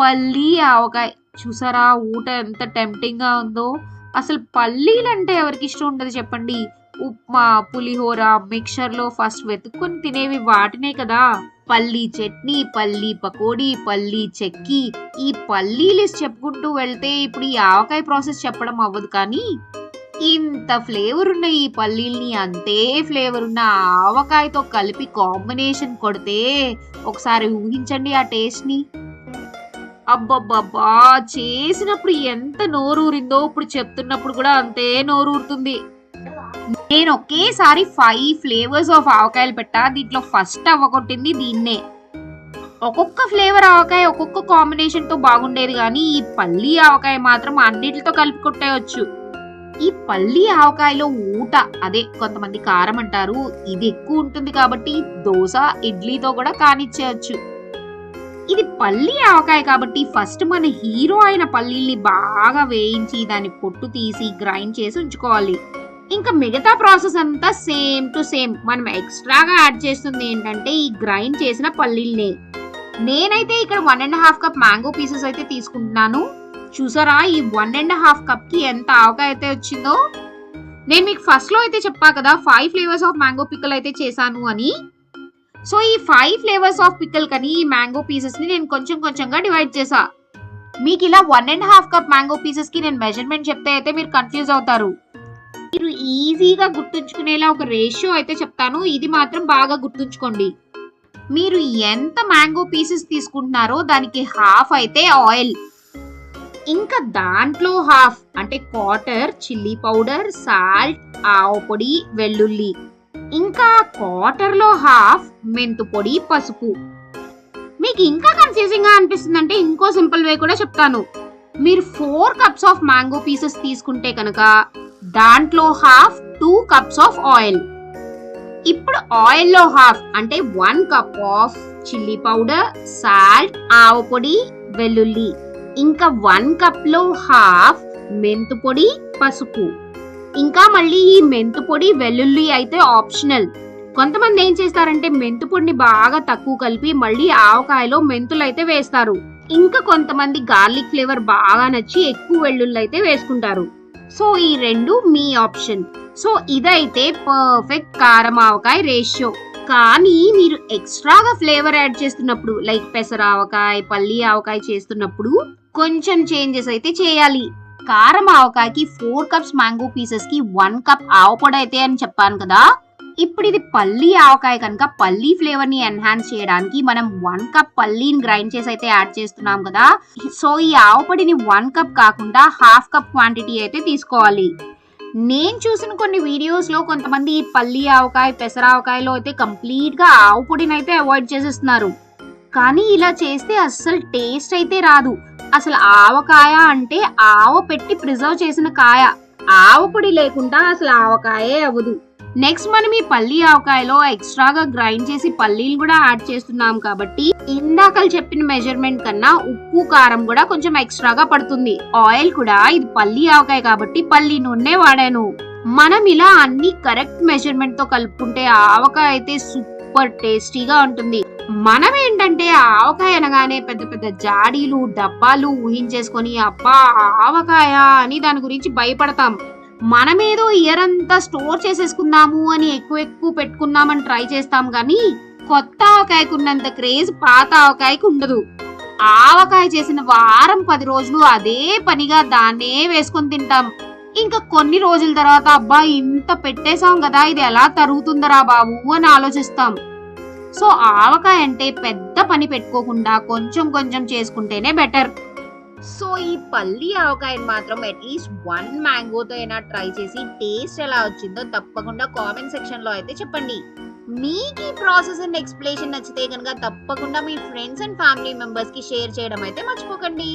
పల్లి ఆవకాయ. చూసారా ఊట ఎంత టెంప్టింగ్గా ఉందో. అసలు పల్లీలు అంటే ఎవరికి ఇష్టం ఉండదు చెప్పండి. ఉప్మా పులిహోర మిక్చర్లో ఫస్ట్ వెతుక్కొని తినేవి వాటినే కదా. పల్లీ చట్నీ పల్లీ పకోడీ పల్లీ చెక్కి ఈ పల్లీలు చెప్పుకుంటూ వెళ్తే ఇప్పుడు ఈ ఆవకాయ ప్రాసెస్ చెప్పడం అవ్వదు కానీ ఇంత ఫ్లేవర్ ఉన్న ఈ పల్లీల్ని అంతే ఫ్లేవర్ ఉన్న ఆవకాయతో కలిపి కాంబినేషన్ కొడితే ఒకసారి ఊహించండి ఆ టేస్ట్ని. అబ్బబ్బబ్బా చేసినప్పుడు ఎంత నోరూరిందో ఇప్పుడు చెప్తున్నప్పుడు కూడా అంతే నోరూరుతుంది. నేను ఒకేసారి ఫైవ్ ఫ్లేవర్స్ ఆఫ్ ఆవకాయలు పెట్టా దీంట్లో ఫస్ట్ అవ్వకొట్టింది దీన్నే. ఒక్కొక్క ఫ్లేవర్ ఆవకాయ ఒక్కొక్క కాంబినేషన్తో బాగుండేది కానీ ఈ పల్లి ఆవకాయ మాత్రం అన్నిటితో కలిపి కొట్టేయచ్చు. ఈ పల్లి ఆవకాయలో ఊట అదే కొంతమంది కారం అంటారు ఇది ఎక్కువ ఉంటుంది కాబట్టి దోశ ఇడ్లీతో కూడా కానిచ్చేయచ్చు. ఇది పల్లి ఆవకాయ కాబట్టి ఫస్ట్ మన హీరో అయిన పల్లీల్ని బాగా వేయించి దాని పొట్టు తీసి గ్రైండ్ చేసి ఉంచుకోవాలి. ఇంకా మిగతా ప్రాసెస్ అంతా సేమ్ టు సేమ్. మనం ఎక్స్ట్రాగా యాడ్ చేస్తుంది ఏంటంటే ఈ గ్రైండ్ చేసిన పల్లీల్ని. నేనైతే ఇక్కడ one and half cup mango pieces అయితే తీసుకుంటున్నాను. చూసారా ఈ వన్ అండ్ హాఫ్ కప్కి ఎంత ఆవకాయ అయితే వచ్చిందో? నేను మీకు ఫస్ట్లో అయితే చెప్పా కదా ఫైవ్ ఫ్లేవర్స్ ఆఫ్ మ్యాంగో పిక్కలు అయితే చేశాను అని. సో ఈ ఫైవ్ ఫ్లేవర్స్ ఆఫ్ పిక్కల్ కని ఈ మ్యాంగో పీసెస్ని నేను కొంచెం కొంచెంగా డివైడ్ చేసా. మీకు ఇలా one and half cup mango పీసెస్కి నేను మెజర్మెంట్ చెప్తే అయితే మీరు కన్ఫ్యూజ్ అవుతారు. మీరు ఈజీగా గుర్తుంచుకునేలా ఒక రేషియో అయితే చెప్తాను. ఇది మాత్రం బాగా గుర్తుంచుకోండి. మీరు ఎంత మ్యాంగో పీసెస్ తీసుకుంటున్నారో దానికి హాఫ్ అయితే ఆయిల్ ఇంకా దాంట్లో హాఫ్ అంటే క్వార్టర్ చిల్లీ పౌడర్ సాల్ట్ ఆవు పొడి వెల్లుల్లి. ఇంకా క్వార్టర్లో హాఫ్ మెంతు పొడి పసుపు. మీకు ఇంకా కన్ఫ్యూజింగ్గా అనిపిస్తుందంటే ఇంకో సింపుల్ వే కూడా చెప్తాను. మీరు four cups of mango pieces తీసుకుంటే కనుక దాంట్లో half two cups of oil. ఇప్పుడు ఆయిల్లో హాఫ్ అంటే one cup of chilli powder salt ఆవు పొడి వెల్లుల్లి. ఇంకా వన్ కప్లో హాఫ్ మెంతు పొడి పసుపు. ఇంకా మళ్ళీ ఈ మెంతు పొడి వెల్లుల్లి అయితే ఆప్షనల్ కొంతమంది ఏం చేస్తారంటే మెంతు పొడిని బాగా తక్కువ కలిపి మళ్ళీ ఆవకాయలో మెంతులు అయితే వేస్తారు. ఇంకా కొంతమంది గార్లిక్ ఫ్లేవర్ బాగా నచ్చి ఎక్కువ వెల్లుల్లి అయితే వేసుకుంటారు. సో ఈ రెండు మీ ఆప్షన్ సో ఇదైతే పర్ఫెక్ట్ కారం ఆవకాయ రేషియో. కానీ మీరు ఎక్స్ట్రాగా ఫ్లేవర్ యాడ్ చేస్తున్నప్పుడు లైక్ పెసర ఆవకాయ పల్లి ఆవకాయ చేస్తున్నప్పుడు కొంచెం చేంజెస్ అయితే చేయాలి. కారం ఆవకాయకి ఫోర్ కప్స్ మ్యాంగో పీసెస్కి వన్ కప్ ఆవపొడి అయితే అని చెప్పాను కదా. ఇప్పుడు ఇది పల్లీ ఆవకాయ కనుక పల్లీ ఫ్లేవర్ని ఎన్హాన్స్ చేయడానికి మనం వన్ కప్ పల్లీని గ్రైండ్ చేసి అయితే యాడ్ చేస్తున్నాం కదా. సో ఈ ఆవపొడిని వన్ కప్ కాకుండా హాఫ్ కప్ క్వాంటిటీ అయితే తీసుకోవాలి. నేను చూసిన కొన్ని వీడియోస్లో కొంతమంది ఈ పల్లి ఆవకాయ పెసర ఆవకాయలో అయితే కంప్లీట్గా ఆవు పొడిని అయితే అవాయిడ్ చేసేస్తున్నారు. కానీ ఇలా చేస్తే అస్సలు టేస్ట్ అయితే రాదు. అసలు ఆవకాయ అంటే ఆవ పెట్టి ప్రిజర్వ్ చేసిన కాయ. ఆవ పొడి లేకుండా అసలు ఆవకాయే అవ్వదు. నెక్స్ట్ మనం ఈ పల్లి ఆవకాయలో ఎక్స్ట్రాగా గ్రైండ్ చేసి పల్లీలు కూడా యాడ్ చేస్తున్నాం కాబట్టి ఇందాకలు చెప్పిన మెజర్మెంట్ కన్నా ఉప్పు కారం కూడా కొంచెం ఎక్స్ట్రాగా పడుతుంది. ఆయిల్ కూడా ఇది పల్లి ఆవకాయ కాబట్టి పల్లి నూనె వాడాను. మనం ఇలా అన్ని కరెక్ట్ మెజర్మెంట్తో కలుపుకుంటే ఆవకాయ అయితే సూపర్ టేస్టీగా ఉంటుంది. మనం ఏంటంటే ఆవకాయ అనగానే పెద్ద పెద్ద జాడీలు డబ్బాలు ఊహించేసుకొని అబ్బా ఆవకాయ అని దాని గురించి భయపడతాం. మనమేదో ఇయర్ అంతా స్టోర్ చేసేసుకుందాము అని ఎక్కువ ఎక్కువ పెట్టుకుందామని ట్రై చేస్తాం కానీ కొత్త ఆవకాయకు ఉన్నంత క్రేజ్ పాత ఆవకాయకు ఉండదు. ఆవకాయ చేసిన వారం పది రోజులు అదే పనిగా దాన్నే వేసుకొని తింటాం. ఇంకా కొన్ని రోజుల తర్వాత అబ్బా ఇంత పెట్టేశాం కదా ఇది ఎలా తరుగుతుందరా బాబు అని ఆలోచిస్తాం. సో ఆవకాయ అంటే పెద్ద పని పెట్టుకోకుండా కొంచెం కొంచెం చేసుకుంటేనే బెటర్ సో ఈ పల్లి ఆవకాయని మాత్రం అట్లీస్ట్ వన్ మ్యాంగోతో అయినా ట్రై చేసి టేస్ట్ ఎలా వచ్చిందో తప్పకుండా కామెంట్ సెక్షన్లో అయితే చెప్పండి. మీకు ఈ ప్రాసెస్ అండ్ ఎక్స్ప్లెనేషన్ నచ్చితే కనుక తప్పకుండా మీ ఫ్రెండ్స్ అండ్ ఫ్యామిలీ మెంబర్స్కి షేర్ చేయడం అయితే మర్చిపోకండి.